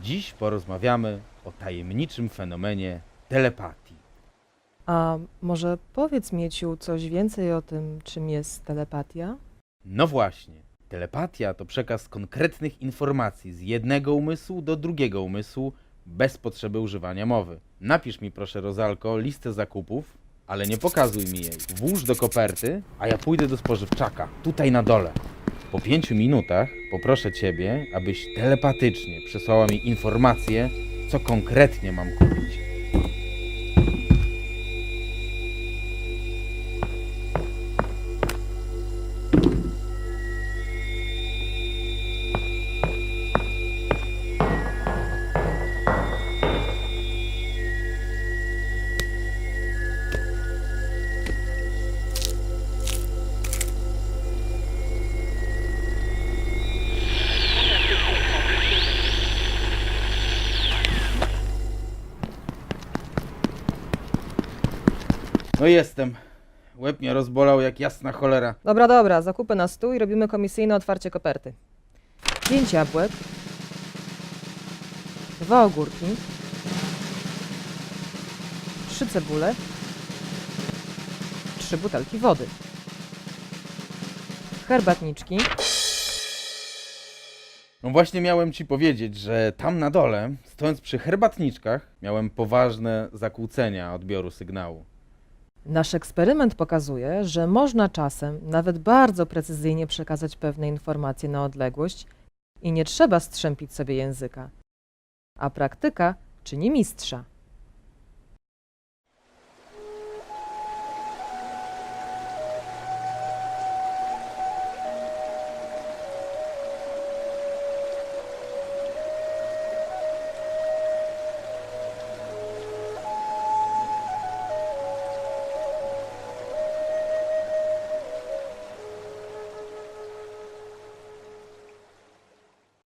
Dziś porozmawiamy o tajemniczym fenomenie telepatii. A może powiedz Mieciu coś więcej o tym, czym jest telepatia? No właśnie, telepatia to przekaz konkretnych informacji z jednego umysłu do drugiego umysłu bez potrzeby używania mowy. Napisz mi proszę, Rozalko, listę zakupów, ale nie pokazuj mi jej. Włóż do koperty, a ja pójdę do spożywczaka, tutaj na dole. Po pięciu minutach poproszę Ciebie, abyś telepatycznie przesłała mi informację, co konkretnie mam kupić. No jestem. Łeb mnie rozbolał jak jasna cholera. Dobra, dobra, zakupy na stół i robimy komisyjne otwarcie koperty. Pięć jabłek, dwa ogórki, trzy cebule, trzy butelki wody, herbatniczki, No właśnie miałem ci powiedzieć, że tam na dole, stojąc przy herbatniczkach, miałem poważne zakłócenia odbioru sygnału. Nasz eksperyment pokazuje, że można czasem nawet bardzo precyzyjnie przekazać pewne informacje na odległość i nie trzeba strzępić sobie języka. A praktyka czyni mistrza.